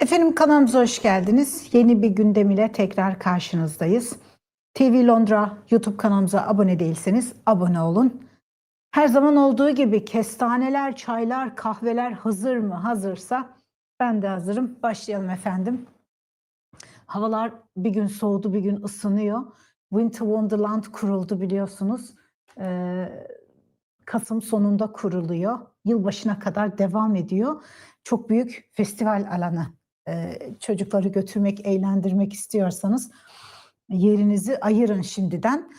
Efendim kanalımıza hoş geldiniz. Yeni bir gündem ile tekrar karşınızdayız. TV Londra YouTube kanalımıza abone değilseniz abone olun. Her zaman olduğu gibi kestaneler, çaylar, kahveler hazır mı? Hazırsa ben de hazırım. Başlayalım efendim. Havalar bir gün soğudu, bir gün ısınıyor. Winter Wonderland kuruldu biliyorsunuz. Ee, Kasım sonunda kuruluyor. Yılbaşına kadar devam ediyor. Çok büyük festival alanı. Çocukları götürmek, eğlendirmek istiyorsanız yerinizi ayırın şimdiden.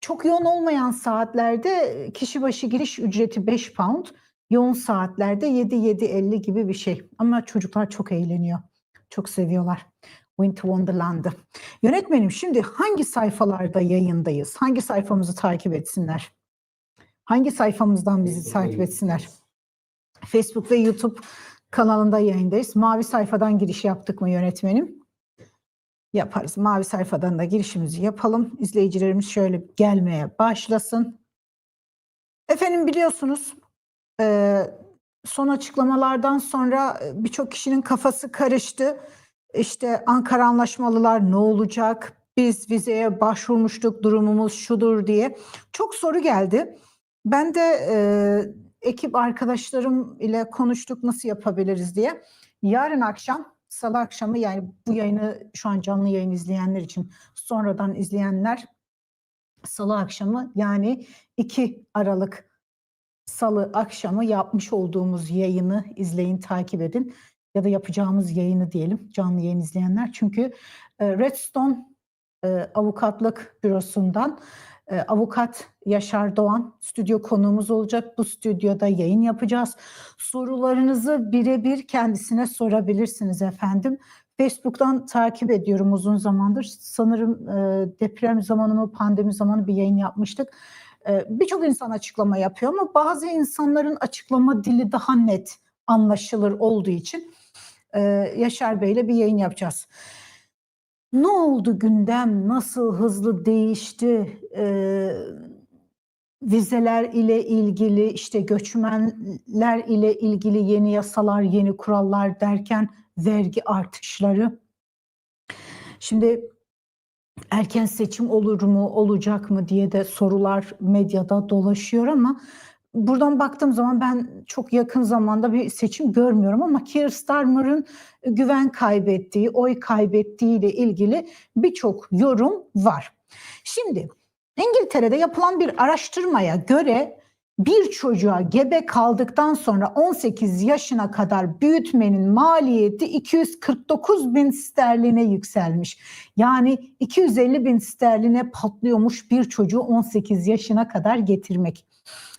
Çok yoğun olmayan saatlerde kişi başı giriş ücreti 5 pound, yoğun saatlerde 7-7.50 gibi bir şey. Ama çocuklar çok eğleniyor, çok seviyorlar. Winter Wonderland'ı. Yönetmenim şimdi hangi sayfalarda yayındayız? Hangi sayfamızı takip etsinler? Hangi sayfamızdan bizi takip etsinler? Facebook ve YouTube kanalında yayındayız. Mavi sayfadan giriş yaptık mı yönetmenim? Yaparız. Mavi sayfadan da girişimizi yapalım. İzleyicilerimiz şöyle gelmeye başlasın. Efendim biliyorsunuz e, son açıklamalardan sonra e, birçok kişinin kafası karıştı. İşte Ankara Anlaşmalılar ne olacak? Biz vizeye başvurmuştuk durumumuz şudur diye. Çok soru geldi. Ben de e, ekip arkadaşlarım ile konuştuk nasıl yapabiliriz diye. Yarın akşam, salı akşamı yani bu yayını şu an canlı yayın izleyenler için sonradan izleyenler salı akşamı yani 2 Aralık salı akşamı yapmış olduğumuz yayını izleyin, takip edin ya da yapacağımız yayını diyelim canlı yayın izleyenler. Çünkü e, Redstone e, avukatlık bürosundan e, avukat Yaşar Doğan stüdyo konuğumuz olacak. Bu stüdyoda yayın yapacağız. Sorularınızı birebir kendisine sorabilirsiniz efendim. Facebook'tan takip ediyorum uzun zamandır. Sanırım e, deprem zamanı mı pandemi zamanı bir yayın yapmıştık. E, Birçok insan açıklama yapıyor ama bazı insanların açıklama dili daha net anlaşılır olduğu için e, Yaşar Bey'le bir yayın yapacağız. Ne oldu gündem? Nasıl hızlı değişti? Ee, vizeler ile ilgili, işte göçmenler ile ilgili yeni yasalar, yeni kurallar derken vergi artışları. Şimdi erken seçim olur mu, olacak mı diye de sorular medyada dolaşıyor ama buradan baktığım zaman ben çok yakın zamanda bir seçim görmüyorum ama Keir Starmer'ın güven kaybettiği, oy kaybettiği ile ilgili birçok yorum var. Şimdi İngiltere'de yapılan bir araştırmaya göre bir çocuğa gebe kaldıktan sonra 18 yaşına kadar büyütmenin maliyeti 249 bin sterline yükselmiş. Yani 250 bin sterline patlıyormuş bir çocuğu 18 yaşına kadar getirmek.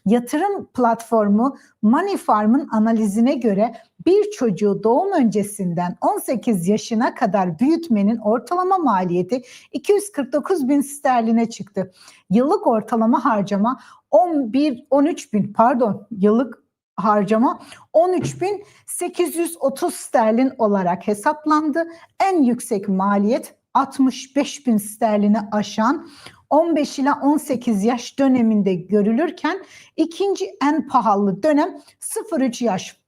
Yatırım platformu Money Farm'ın analizine göre bir çocuğu doğum öncesinden 18 yaşına kadar büyütmenin ortalama maliyeti 249 bin sterline çıktı. Yıllık ortalama harcama 11 13 bin pardon yıllık harcama 13.830 sterlin olarak hesaplandı. En yüksek maliyet 65 bin sterlini aşan 15 ila 18 yaş döneminde görülürken ikinci en pahalı dönem 0-3 yaş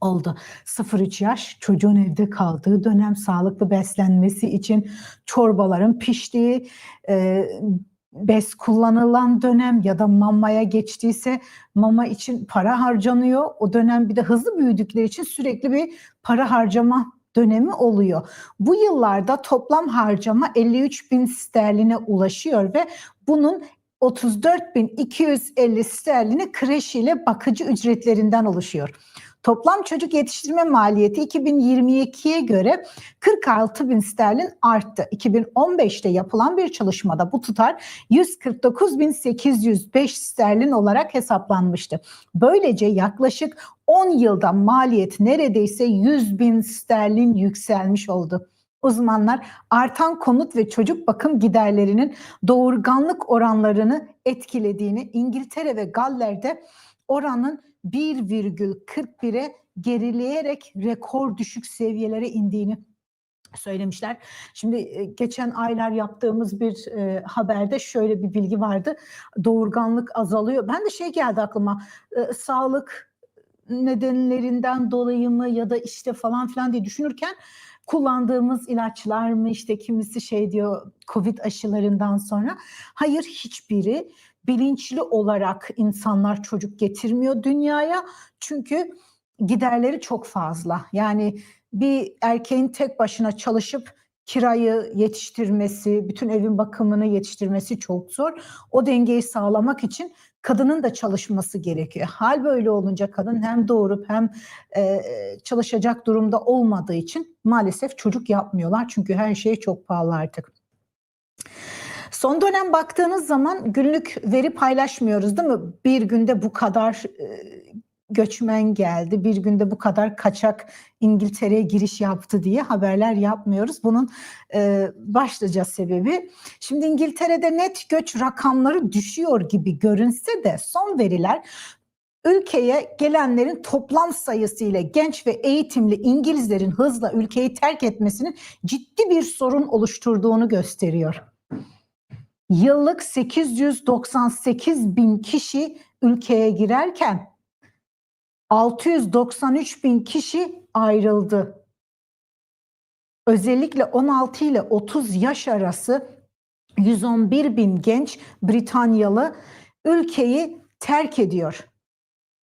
oldu. 0-3 yaş çocuğun evde kaldığı dönem sağlıklı beslenmesi için çorbaların piştiği e, bez kullanılan dönem ya da mamaya geçtiyse mama için para harcanıyor. O dönem bir de hızlı büyüdükleri için sürekli bir para harcama dönemi oluyor. Bu yıllarda toplam harcama 53 bin sterline ulaşıyor ve bunun 34.250 sterlini kreş ile bakıcı ücretlerinden oluşuyor. Toplam çocuk yetiştirme maliyeti 2022'ye göre 46 bin sterlin arttı. 2015'te yapılan bir çalışmada bu tutar 149.805 sterlin olarak hesaplanmıştı. Böylece yaklaşık 10 yılda maliyet neredeyse 100 bin sterlin yükselmiş oldu. Uzmanlar artan konut ve çocuk bakım giderlerinin doğurganlık oranlarını etkilediğini İngiltere ve Galler'de oranın 1,41'e gerileyerek rekor düşük seviyelere indiğini söylemişler. Şimdi e, geçen aylar yaptığımız bir e, haberde şöyle bir bilgi vardı. Doğurganlık azalıyor. Ben de şey geldi aklıma. E, sağlık nedenlerinden dolayı mı ya da işte falan filan diye düşünürken kullandığımız ilaçlar mı işte kimisi şey diyor Covid aşılarından sonra. Hayır hiçbiri bilinçli olarak insanlar çocuk getirmiyor dünyaya. Çünkü giderleri çok fazla. Yani bir erkeğin tek başına çalışıp kirayı yetiştirmesi, bütün evin bakımını yetiştirmesi çok zor. O dengeyi sağlamak için kadının da çalışması gerekiyor. Hal böyle olunca kadın hem doğurup hem e, çalışacak durumda olmadığı için maalesef çocuk yapmıyorlar. Çünkü her şey çok pahalı artık. Son dönem baktığınız zaman günlük veri paylaşmıyoruz değil mi? Bir günde bu kadar e, göçmen geldi, bir günde bu kadar kaçak İngiltere'ye giriş yaptı diye haberler yapmıyoruz. Bunun e, başlıca sebebi şimdi İngiltere'de net göç rakamları düşüyor gibi görünse de son veriler ülkeye gelenlerin toplam sayısı ile genç ve eğitimli İngilizlerin hızla ülkeyi terk etmesinin ciddi bir sorun oluşturduğunu gösteriyor. Yıllık 898 bin kişi ülkeye girerken 693 bin kişi ayrıldı. Özellikle 16 ile 30 yaş arası 111 bin genç Britanyalı ülkeyi terk ediyor.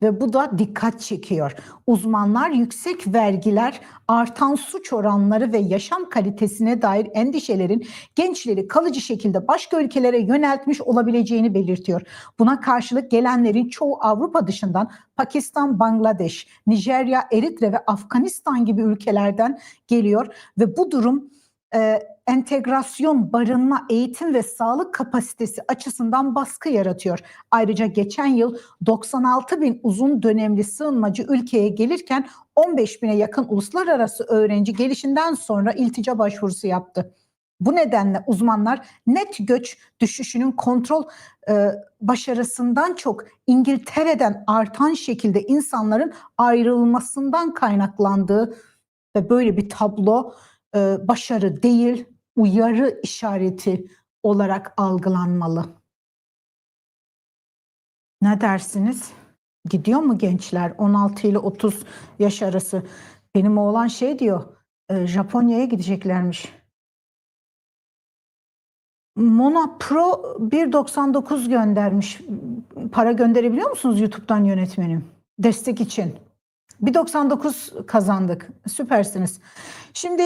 Ve bu da dikkat çekiyor. Uzmanlar yüksek vergiler, artan suç oranları ve yaşam kalitesine dair endişelerin gençleri kalıcı şekilde başka ülkelere yöneltmiş olabileceğini belirtiyor. Buna karşılık gelenlerin çoğu Avrupa dışından Pakistan, Bangladeş, Nijerya, Eritre ve Afganistan gibi ülkelerden geliyor ve bu durum e, entegrasyon, barınma, eğitim ve sağlık kapasitesi açısından baskı yaratıyor. Ayrıca geçen yıl 96 bin uzun dönemli sığınmacı ülkeye gelirken 15 bine yakın uluslararası öğrenci gelişinden sonra iltica başvurusu yaptı. Bu nedenle uzmanlar net göç düşüşünün kontrol e, başarısından çok İngiltere'den artan şekilde insanların ayrılmasından kaynaklandığı ve böyle bir tablo e, başarı değil uyarı işareti olarak algılanmalı. Ne dersiniz? Gidiyor mu gençler 16 ile 30 yaş arası? Benim oğlan şey diyor, e, Japonya'ya gideceklermiş. Mona Pro 1.99 göndermiş. Para gönderebiliyor musunuz YouTube'dan yönetmenim? Destek için. 1.99 kazandık. Süpersiniz. Şimdi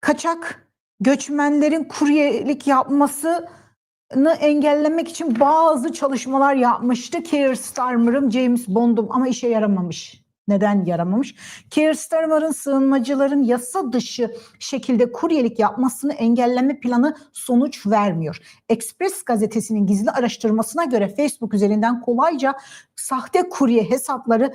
kaçak göçmenlerin kuryelik yapmasını engellemek için bazı çalışmalar yapmıştı. Keir Starmer'ım, James Bond'um ama işe yaramamış. Neden yaramamış? Keir Starmer'ın sığınmacıların yasa dışı şekilde kuryelik yapmasını engelleme planı sonuç vermiyor. Express gazetesinin gizli araştırmasına göre Facebook üzerinden kolayca sahte kurye hesapları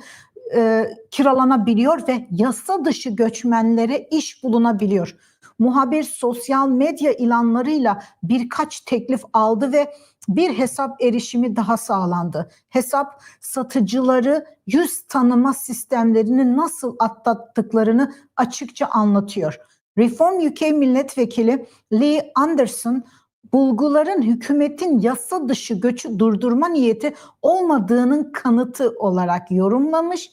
e, kiralanabiliyor ve yasa dışı göçmenlere iş bulunabiliyor. Muhabir sosyal medya ilanlarıyla birkaç teklif aldı ve bir hesap erişimi daha sağlandı. Hesap satıcıları yüz tanıma sistemlerini nasıl atlattıklarını açıkça anlatıyor. Reform UK milletvekili Lee Anderson bulguların hükümetin yasa dışı göçü durdurma niyeti olmadığının kanıtı olarak yorumlamış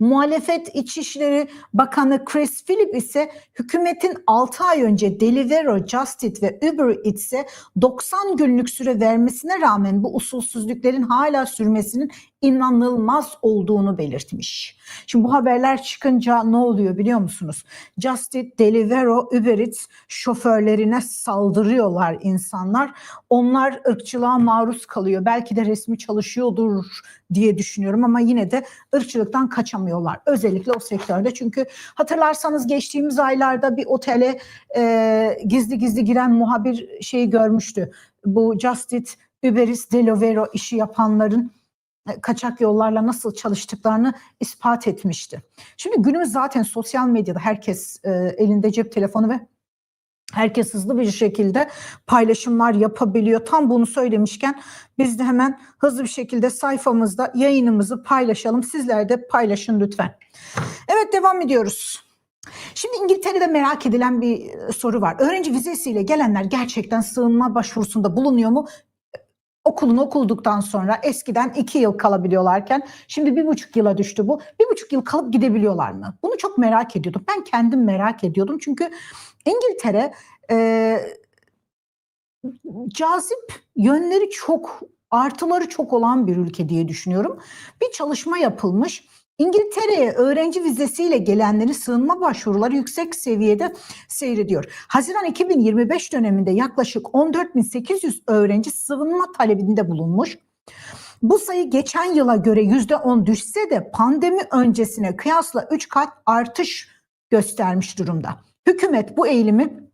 Muhalefet İçişleri Bakanı Chris Philip ise hükümetin 6 ay önce Deliveroo, Justit ve Uber Eats'e 90 günlük süre vermesine rağmen bu usulsüzlüklerin hala sürmesinin inanılmaz olduğunu belirtmiş. Şimdi bu haberler çıkınca ne oluyor biliyor musunuz? Justit, Deliveroo, Uber Eats şoförlerine saldırıyorlar insanlar. Onlar ırkçılığa maruz kalıyor. Belki de resmi çalışıyordur diye düşünüyorum ama yine de ırkçılıktan kaçamıyorlar. Özellikle o sektörde çünkü hatırlarsanız geçtiğimiz aylarda bir otele e, gizli gizli giren muhabir şeyi görmüştü. Bu Justit, Uber Eats, Deliveroo işi yapanların kaçak yollarla nasıl çalıştıklarını ispat etmişti. Şimdi günümüz zaten sosyal medyada herkes e, elinde cep telefonu ve herkes hızlı bir şekilde paylaşımlar yapabiliyor. Tam bunu söylemişken biz de hemen hızlı bir şekilde sayfamızda yayınımızı paylaşalım. Sizler de paylaşın lütfen. Evet devam ediyoruz. Şimdi İngiltere'de merak edilen bir soru var. Öğrenci vizesiyle gelenler gerçekten sığınma başvurusunda bulunuyor mu? Okulunu okulduktan sonra eskiden iki yıl kalabiliyorlarken şimdi bir buçuk yıla düştü bu. Bir buçuk yıl kalıp gidebiliyorlar mı? Bunu çok merak ediyordum. Ben kendim merak ediyordum. Çünkü İngiltere e, cazip yönleri çok, artıları çok olan bir ülke diye düşünüyorum. Bir çalışma yapılmış. İngiltere'ye öğrenci vizesiyle gelenlerin sığınma başvuruları yüksek seviyede seyrediyor. Haziran 2025 döneminde yaklaşık 14.800 öğrenci sığınma talebinde bulunmuş. Bu sayı geçen yıla göre %10 düşse de pandemi öncesine kıyasla 3 kat artış göstermiş durumda. Hükümet bu eğilimi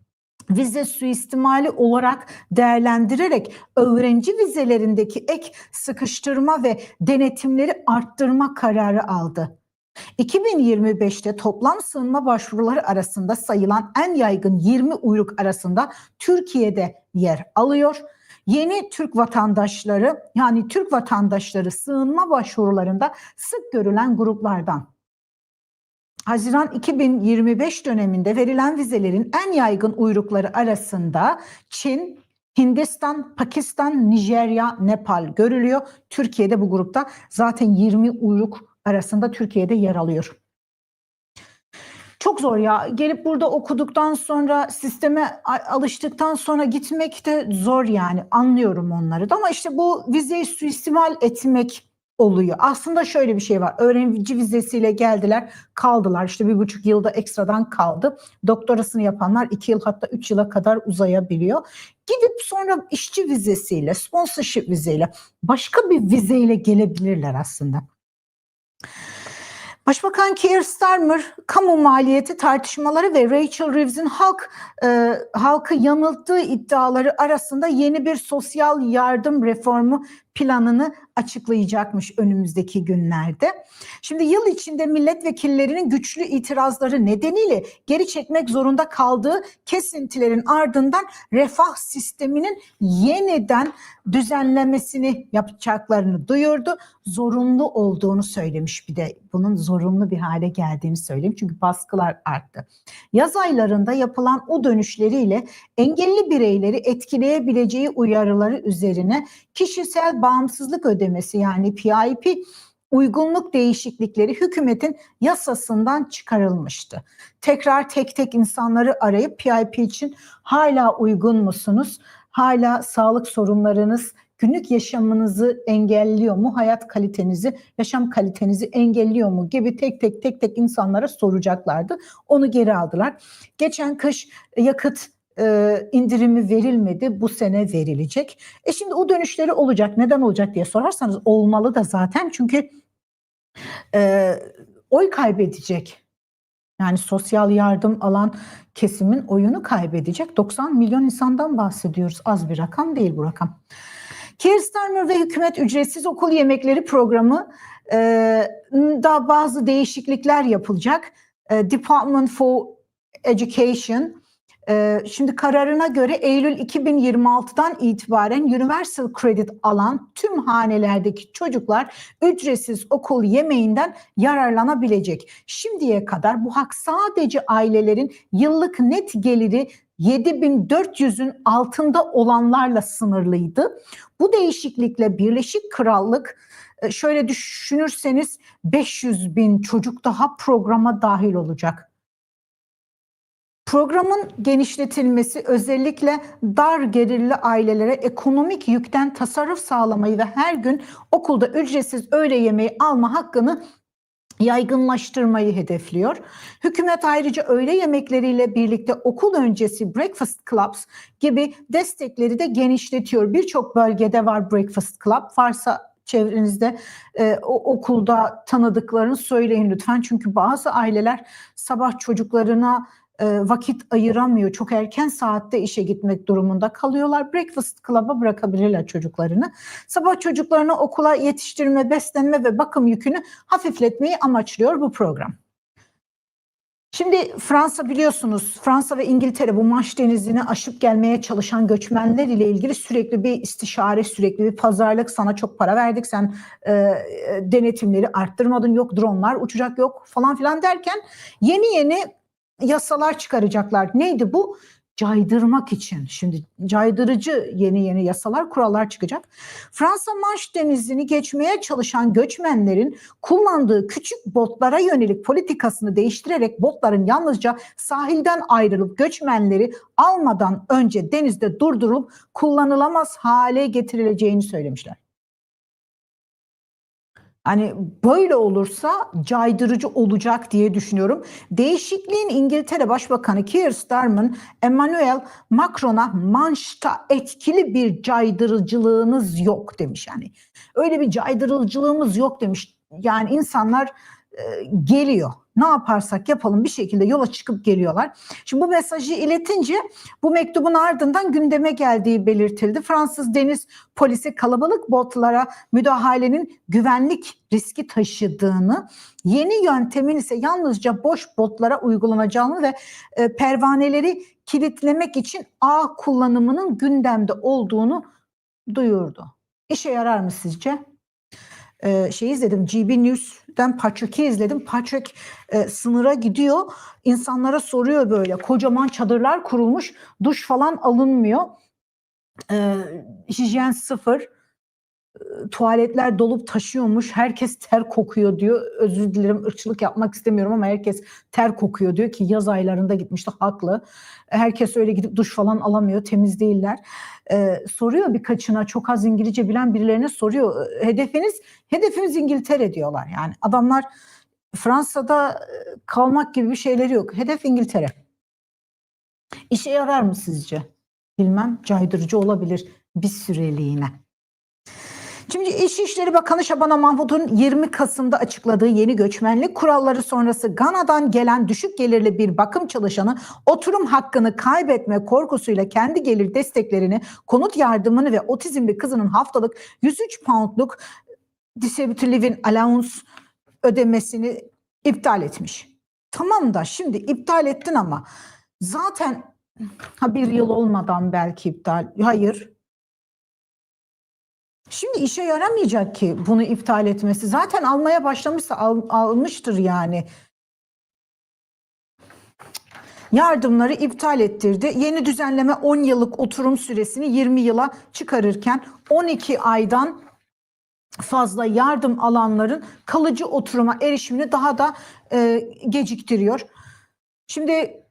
vize suistimali olarak değerlendirerek öğrenci vizelerindeki ek sıkıştırma ve denetimleri arttırma kararı aldı. 2025'te toplam sığınma başvuruları arasında sayılan en yaygın 20 uyruk arasında Türkiye'de yer alıyor. Yeni Türk vatandaşları yani Türk vatandaşları sığınma başvurularında sık görülen gruplardan. Haziran 2025 döneminde verilen vizelerin en yaygın uyrukları arasında Çin, Hindistan, Pakistan, Nijerya, Nepal görülüyor. Türkiye'de bu grupta zaten 20 uyruk arasında Türkiye'de yer alıyor. Çok zor ya. Gelip burada okuduktan sonra sisteme alıştıktan sonra gitmek de zor yani. Anlıyorum onları da ama işte bu vizeyi suistimal etmek oluyor. Aslında şöyle bir şey var. Öğrenci vizesiyle geldiler, kaldılar. İşte bir buçuk yılda ekstradan kaldı. Doktorasını yapanlar iki yıl hatta üç yıla kadar uzayabiliyor. Gidip sonra işçi vizesiyle, sponsorship vizeyle, başka bir vizeyle gelebilirler aslında. Başbakan Keir Starmer kamu maliyeti tartışmaları ve Rachel Reeves'in halk e, halkı yanılttığı iddiaları arasında yeni bir sosyal yardım reformu planını açıklayacakmış önümüzdeki günlerde. Şimdi yıl içinde milletvekillerinin güçlü itirazları nedeniyle geri çekmek zorunda kaldığı kesintilerin ardından refah sisteminin yeniden düzenlemesini yapacaklarını duyurdu. Zorunlu olduğunu söylemiş bir de bunun zorunlu bir hale geldiğini söylemiş çünkü baskılar arttı. Yaz aylarında yapılan o dönüşleriyle engelli bireyleri etkileyebileceği uyarıları üzerine kişisel bağımsızlık ödemesi yani PIP uygunluk değişiklikleri hükümetin yasasından çıkarılmıştı. Tekrar tek tek insanları arayıp PIP için hala uygun musunuz? Hala sağlık sorunlarınız günlük yaşamınızı engelliyor mu? Hayat kalitenizi, yaşam kalitenizi engelliyor mu? gibi tek tek tek tek insanlara soracaklardı. Onu geri aldılar. Geçen kış yakıt e, indirimi verilmedi. Bu sene verilecek. E şimdi o dönüşleri olacak. Neden olacak diye sorarsanız olmalı da zaten. Çünkü e, oy kaybedecek. Yani sosyal yardım alan kesimin oyunu kaybedecek. 90 milyon insandan bahsediyoruz. Az bir rakam değil bu rakam. Keir Starmer ve hükümet ücretsiz okul yemekleri programı e, da bazı değişiklikler yapılacak. E, Department for Education şimdi kararına göre Eylül 2026'dan itibaren Universal Credit alan tüm hanelerdeki çocuklar ücretsiz okul yemeğinden yararlanabilecek. Şimdiye kadar bu hak sadece ailelerin yıllık net geliri 7400'ün altında olanlarla sınırlıydı. Bu değişiklikle Birleşik Krallık e, şöyle düşünürseniz 500 bin çocuk daha programa dahil olacak. Programın genişletilmesi özellikle dar gelirli ailelere ekonomik yükten tasarruf sağlamayı ve her gün okulda ücretsiz öğle yemeği alma hakkını yaygınlaştırmayı hedefliyor. Hükümet ayrıca öğle yemekleriyle birlikte okul öncesi breakfast clubs gibi destekleri de genişletiyor. Birçok bölgede var breakfast club. Varsa çevrenizde e, o, okulda tanıdıklarını söyleyin lütfen. Çünkü bazı aileler sabah çocuklarına vakit ayıramıyor. Çok erken saatte işe gitmek durumunda kalıyorlar. Breakfast Club'a bırakabilirler çocuklarını. Sabah çocuklarını okula yetiştirme, beslenme ve bakım yükünü hafifletmeyi amaçlıyor bu program. Şimdi Fransa biliyorsunuz Fransa ve İngiltere bu Manş denizini aşıp gelmeye çalışan göçmenler ile ilgili sürekli bir istişare, sürekli bir pazarlık. Sana çok para verdik sen e, denetimleri arttırmadın yok dronlar uçacak yok falan filan derken yeni yeni yasalar çıkaracaklar. Neydi bu? caydırmak için şimdi caydırıcı yeni yeni yasalar kurallar çıkacak. Fransa Manş Denizi'ni geçmeye çalışan göçmenlerin kullandığı küçük botlara yönelik politikasını değiştirerek botların yalnızca sahilden ayrılıp göçmenleri almadan önce denizde durdurulup kullanılamaz hale getirileceğini söylemişler. Hani böyle olursa caydırıcı olacak diye düşünüyorum. Değişikliğin İngiltere Başbakanı Keir Starmer, Emmanuel Macron'a Manş'ta etkili bir caydırıcılığınız yok demiş. Yani öyle bir caydırıcılığımız yok demiş. Yani insanlar e, geliyor. Ne yaparsak yapalım bir şekilde yola çıkıp geliyorlar. Şimdi bu mesajı iletince bu mektubun ardından gündeme geldiği belirtildi. Fransız deniz polisi kalabalık botlara müdahalenin güvenlik riski taşıdığını, yeni yöntemin ise yalnızca boş botlara uygulanacağını ve e, pervaneleri kilitlemek için ağ kullanımının gündemde olduğunu duyurdu. İşe yarar mı sizce? Ee, şey izledim GB News'den Patrick'i izledim. Patrick e, sınıra gidiyor. insanlara soruyor böyle. Kocaman çadırlar kurulmuş. Duş falan alınmıyor. Ee, hijyen sıfır. Ee, tuvaletler dolup taşıyormuş. Herkes ter kokuyor diyor. Özür dilerim ırkçılık yapmak istemiyorum ama herkes ter kokuyor diyor ki yaz aylarında gitmişti haklı. Herkes öyle gidip duş falan alamıyor. Temiz değiller. Ee, soruyor birkaçına çok az İngilizce bilen birilerine soruyor. Hedefiniz hedefimiz İngiltere diyorlar. Yani adamlar Fransa'da e, kalmak gibi bir şeyleri yok. Hedef İngiltere. İşe yarar mı sizce? Bilmem caydırıcı olabilir bir süreliğine. Şimdi İçişleri Bakanı Şabana Mahmut'un 20 Kasım'da açıkladığı yeni göçmenlik kuralları sonrası Gana'dan gelen düşük gelirli bir bakım çalışanı oturum hakkını kaybetme korkusuyla kendi gelir desteklerini, konut yardımını ve otizmli kızının haftalık 103 poundluk Disability Living Allowance ödemesini iptal etmiş. Tamam da şimdi iptal ettin ama zaten ha bir yıl olmadan belki iptal. Hayır. Şimdi işe yaramayacak ki bunu iptal etmesi. Zaten almaya başlamışsa al, almıştır yani. Yardımları iptal ettirdi. Yeni düzenleme 10 yıllık oturum süresini 20 yıla çıkarırken 12 aydan fazla yardım alanların kalıcı oturuma erişimini daha da e, geciktiriyor. Şimdi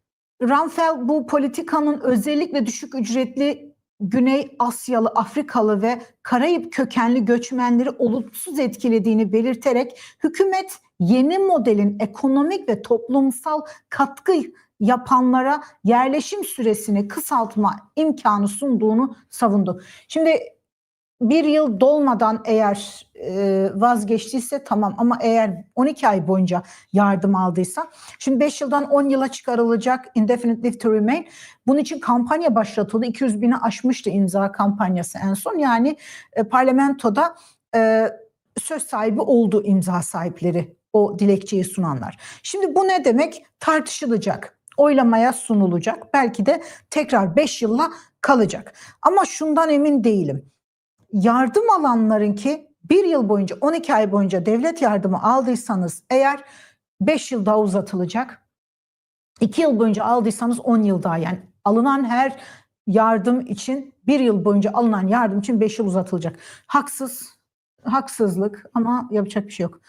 Ramphel bu politikanın özellikle düşük ücretli Güney Asyalı, Afrikalı ve Karayip kökenli göçmenleri olumsuz etkilediğini belirterek hükümet yeni modelin ekonomik ve toplumsal katkı yapanlara yerleşim süresini kısaltma imkanı sunduğunu savundu. Şimdi bir yıl dolmadan eğer e, vazgeçtiyse tamam ama eğer 12 ay boyunca yardım aldıysa. Şimdi 5 yıldan 10 yıla çıkarılacak indefinite leave to remain. Bunun için kampanya başlatıldı. 200 bini aşmıştı imza kampanyası en son. Yani e, parlamentoda e, söz sahibi oldu imza sahipleri o dilekçeyi sunanlar. Şimdi bu ne demek? Tartışılacak oylamaya sunulacak. Belki de tekrar 5 yılla kalacak. Ama şundan emin değilim yardım alanların ki bir yıl boyunca 12 ay boyunca devlet yardımı aldıysanız eğer 5 yıl daha uzatılacak. 2 yıl boyunca aldıysanız 10 yıl daha yani alınan her yardım için bir yıl boyunca alınan yardım için 5 yıl uzatılacak. Haksız, haksızlık ama yapacak bir şey yok.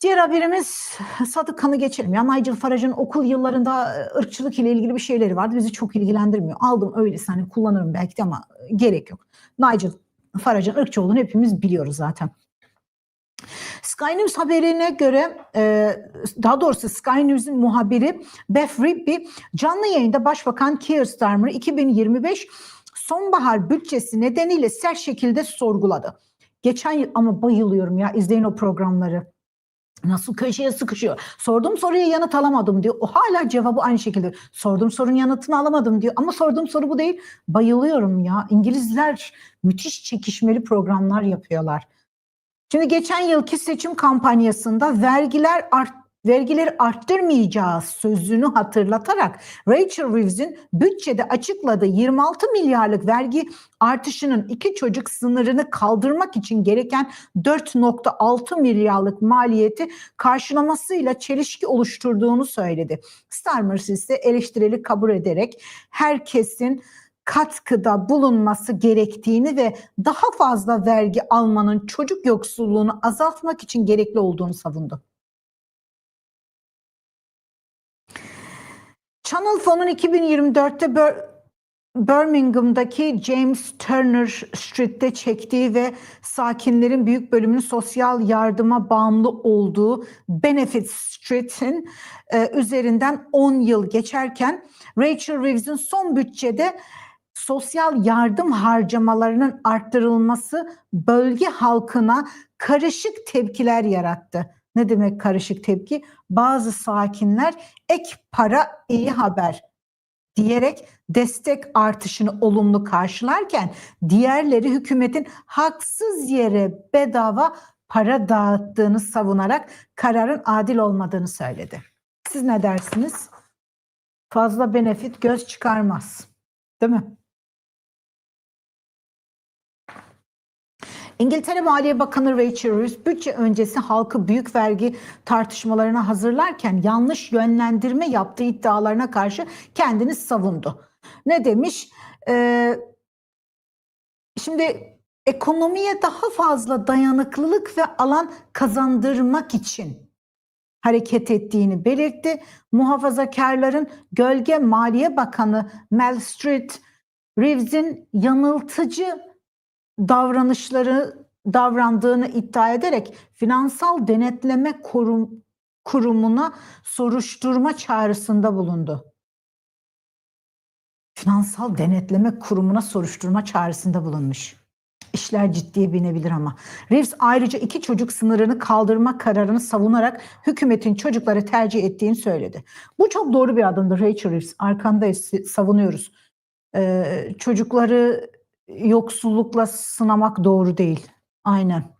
Diğer haberimiz Sadık Kan'ı. Ya Nigel Farage'ın okul yıllarında ırkçılık ile ilgili bir şeyleri vardı. Bizi çok ilgilendirmiyor. Aldım öyleyse hani kullanırım belki de ama gerek yok. Nigel Farage'ın ırkçı olduğunu hepimiz biliyoruz zaten. Sky News haberine göre daha doğrusu Sky News'un muhabiri Beth Rigby canlı yayında Başbakan Keir Starmer'ı 2025 sonbahar bütçesi nedeniyle sert şekilde sorguladı. Geçen yıl ama bayılıyorum ya izleyin o programları. Nasıl köşeye sıkışıyor. Sorduğum soruya yanıt alamadım diyor. O hala cevabı aynı şekilde. Sorduğum sorunun yanıtını alamadım diyor. Ama sorduğum soru bu değil. Bayılıyorum ya. İngilizler müthiş çekişmeli programlar yapıyorlar. Şimdi geçen yılki seçim kampanyasında vergiler art, vergileri arttırmayacağız sözünü hatırlatarak Rachel Reeves'in bütçede açıkladığı 26 milyarlık vergi artışının iki çocuk sınırını kaldırmak için gereken 4.6 milyarlık maliyeti karşılamasıyla çelişki oluşturduğunu söyledi. Starmer ise eleştirili kabul ederek herkesin katkıda bulunması gerektiğini ve daha fazla vergi almanın çocuk yoksulluğunu azaltmak için gerekli olduğunu savundu. Channel Phone'un 2024'te Bir- Birmingham'daki James Turner Street'te çektiği ve sakinlerin büyük bölümünün sosyal yardıma bağımlı olduğu Benefit Street'in e, üzerinden 10 yıl geçerken Rachel Reeves'in son bütçede sosyal yardım harcamalarının arttırılması bölge halkına karışık tepkiler yarattı. Ne demek karışık tepki? Bazı sakinler ek para iyi haber diyerek destek artışını olumlu karşılarken diğerleri hükümetin haksız yere bedava para dağıttığını savunarak kararın adil olmadığını söyledi. Siz ne dersiniz? Fazla benefit göz çıkarmaz. Değil mi? İngiltere Maliye Bakanı Rachel Reeves bütçe öncesi halkı büyük vergi tartışmalarına hazırlarken yanlış yönlendirme yaptığı iddialarına karşı kendini savundu. Ne demiş? Ee, şimdi ekonomiye daha fazla dayanıklılık ve alan kazandırmak için hareket ettiğini belirtti. Muhafazakarların Gölge Maliye Bakanı Mel Street, Reeves'in yanıltıcı davranışları davrandığını iddia ederek Finansal Denetleme Kurum, Kurumu'na soruşturma çağrısında bulundu. Finansal Denetleme Kurumu'na soruşturma çağrısında bulunmuş. İşler ciddiye binebilir ama. Reeves ayrıca iki çocuk sınırını kaldırma kararını savunarak hükümetin çocukları tercih ettiğini söyledi. Bu çok doğru bir adımdır Rachel Reeves. Arkandayız, savunuyoruz. Ee, çocukları yoksullukla sınamak doğru değil. Aynen.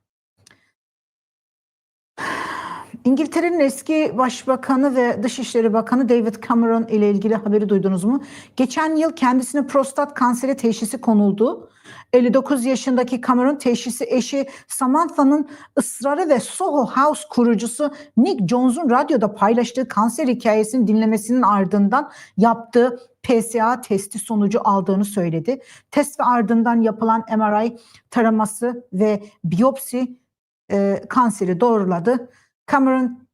İngiltere'nin eski başbakanı ve dışişleri bakanı David Cameron ile ilgili haberi duydunuz mu? Geçen yıl kendisine prostat kanseri teşhisi konuldu. 59 yaşındaki Cameron teşhisi eşi Samantha'nın ısrarı ve Soho House kurucusu Nick Jones'un radyoda paylaştığı kanser hikayesini dinlemesinin ardından yaptığı PSA testi sonucu aldığını söyledi. Test ve ardından yapılan MRI taraması ve biyopsi e, kanseri doğruladı. Cameron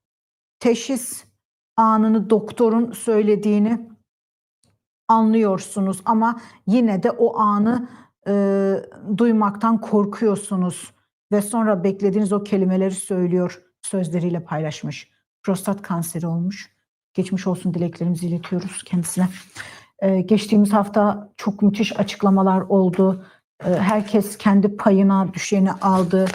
teşhis anını doktorun söylediğini anlıyorsunuz ama yine de o anı e, duymaktan korkuyorsunuz ve sonra beklediğiniz o kelimeleri söylüyor sözleriyle paylaşmış. Prostat kanseri olmuş. Geçmiş olsun dileklerimizi iletiyoruz kendisine. Ee, geçtiğimiz hafta çok müthiş açıklamalar oldu. Ee, herkes kendi payına düşeni aldı.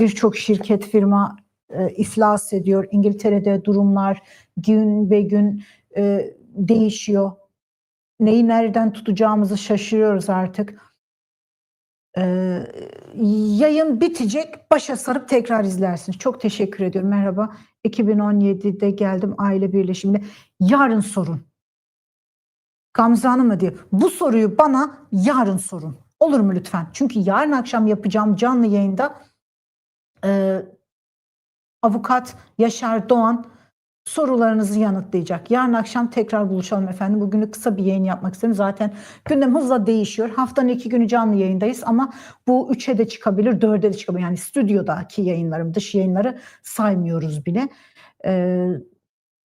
Birçok şirket firma e, iflas ediyor. İngiltere'de durumlar gün be gün e, değişiyor. Neyi nereden tutacağımızı şaşırıyoruz artık. Ee, yayın bitecek. Başa sarıp tekrar izlersiniz. Çok teşekkür ediyorum. Merhaba. 2017'de geldim aile birleşimine. Yarın sorun. Gamze Hanım diye. Bu soruyu bana yarın sorun. Olur mu lütfen? Çünkü yarın akşam yapacağım canlı yayında e, avukat Yaşar Doğan sorularınızı yanıtlayacak. Yarın akşam tekrar buluşalım efendim. Bugünü kısa bir yayın yapmak istedim. Zaten gündem hızla değişiyor. Haftanın iki günü canlı yayındayız ama bu üçe de çıkabilir, dörde de çıkabilir. Yani stüdyodaki yayınlarım, dış yayınları saymıyoruz bile. Ee,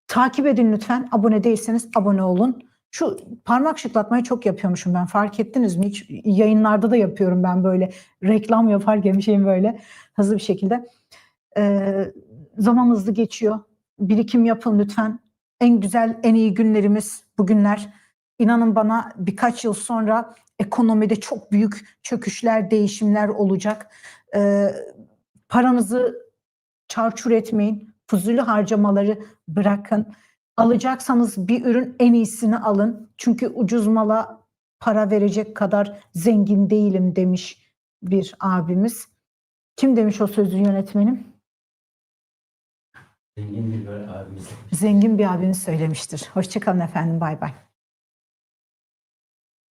takip edin lütfen. Abone değilseniz abone olun. Şu parmak şıklatmayı çok yapıyormuşum ben. Fark ettiniz mi? Hiç yayınlarda da yapıyorum ben böyle. Reklam yaparken bir şeyim böyle hızlı bir şekilde. Ee, zaman hızlı geçiyor. Birikim yapın lütfen. En güzel, en iyi günlerimiz bugünler. İnanın bana birkaç yıl sonra ekonomide çok büyük çöküşler, değişimler olacak. Ee, paranızı çarçur etmeyin. Fuzuli harcamaları bırakın. Alacaksanız bir ürün en iyisini alın. Çünkü ucuz mala para verecek kadar zengin değilim demiş bir abimiz. Kim demiş o sözü yönetmenim? Zengin bir abimiz. Zengin bir abimiz söylemiştir. Hoşçakalın efendim. Bay bay.